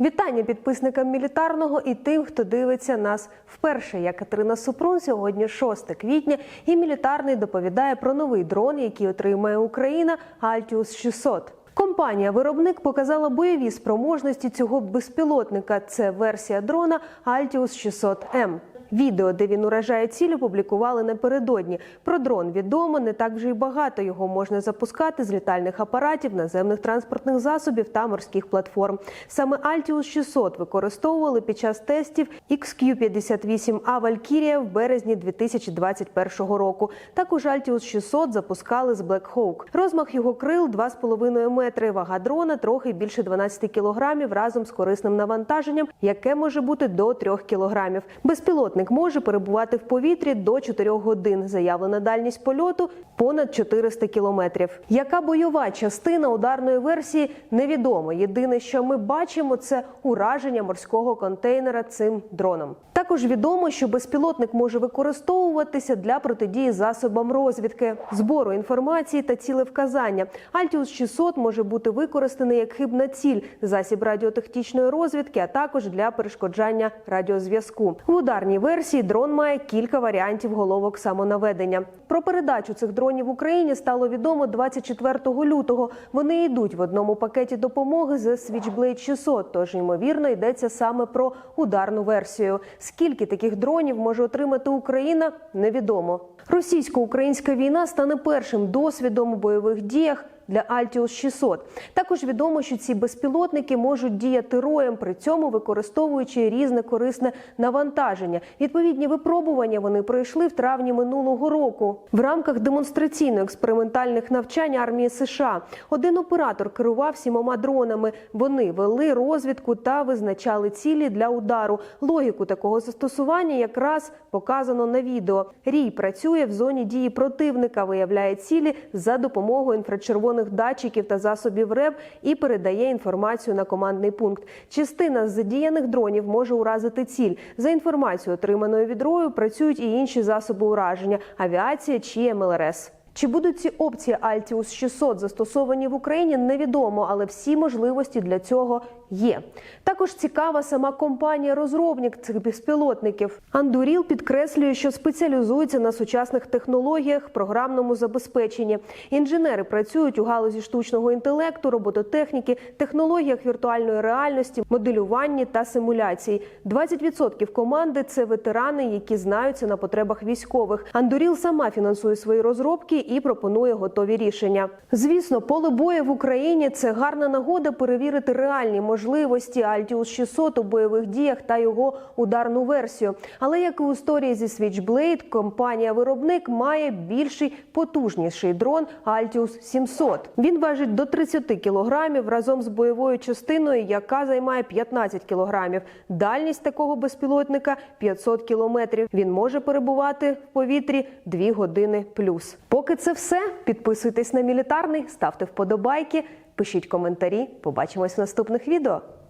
Вітання підписникам мілітарного і тим, хто дивиться нас вперше. Я Катерина Супрун. Сьогодні 6 квітня, і мілітарний доповідає про новий дрон, який отримає Україна Altius 600. Компанія-виробник показала бойові спроможності цього безпілотника. Це версія дрона Altius 600M. Відео, де він уражає ціль, опублікували напередодні. Про дрон відомо не так вже й багато. Його можна запускати з літальних апаратів, наземних транспортних засобів та морських платформ. Саме Altius 600 використовували під час тестів XQ-58A Valkyria в березні 2021 року. Також Altius 600 запускали з Black Hawk. Розмах його крил 2,5 метри. Вага дрона трохи більше 12 кілограмів разом з корисним навантаженням, яке може бути до 3 кілограмів. Безпілотник може перебувати в повітрі до 4 годин. Заявлена дальність польоту понад 400 кілометрів. Яка бойова частина ударної версії невідомо. Єдине, що ми бачимо, це ураження морського контейнера цим дроном. Також відомо, що безпілотник може використовуватися для протидії засобам розвідки, збору інформації та цілевказання. Altius 600 може бути використаний як хибна ціль, засіб радіотехнічної розвідки, а також для перешкоджання радіозв'язку. В ударній версії дрон має кілька варіантів головок самонаведення. Про передачу цих дронів Україні стало відомо 24 лютого. Вони йдуть в одному пакеті допомоги з Switchblade 600, тож ймовірно йдеться саме про ударну версію. Скільки таких дронів може отримати Україна, невідомо. Російсько-українська війна стане першим досвідом у бойових діях. Для Altius 600. також відомо, що ці безпілотники можуть діяти роєм, при цьому використовуючи різне корисне навантаження. Відповідні випробування вони пройшли в травні минулого року в рамках демонстраційно-експериментальних навчань армії США. Один оператор керував сімома дронами. Вони вели розвідку та визначали цілі для удару. Логіку такого застосування якраз показано на відео. Рій працює в зоні дії противника, виявляє цілі за допомогою інфрачервоних датчиків та засобів РЕБ і передає інформацію на командний пункт. Частина з задіяних дронів може уразити ціль. За інформацією, отриманою від рою, працюють і інші засоби ураження авіація чи МЛРС. Чи будуть ці опції Altius 600 застосовані в Україні, невідомо, але всі можливості для цього є. Також цікава сама компанія-розробник цих безпілотників. Андуріл підкреслює, що спеціалізується на сучасних технологіях, програмному забезпеченні. Інженери працюють у галузі штучного інтелекту, робототехніки, технологіях віртуальної реальності, моделюванні та симуляції. 20% команди це ветерани, які знаються на потребах військових. Андуріл сама фінансує свої розробки і пропонує готові рішення. Звісно, поле бою в Україні це гарна нагода перевірити реальні можливості Altius 600 у бойових діях та його ударну версію. Але як і у історії зі Switchblade, компанія-виробник має більший потужніший дрон Altius 700. Він важить до 30 кілограмів разом з бойовою частиною, яка займає 15 кілограмів. Дальність такого безпілотника 500 кілометрів. Він може перебувати в повітрі 2 години плюс. Поки це все. Підписуйтесь на мілітарний, ставте вподобайки, пишіть коментарі. Побачимось в наступних відео.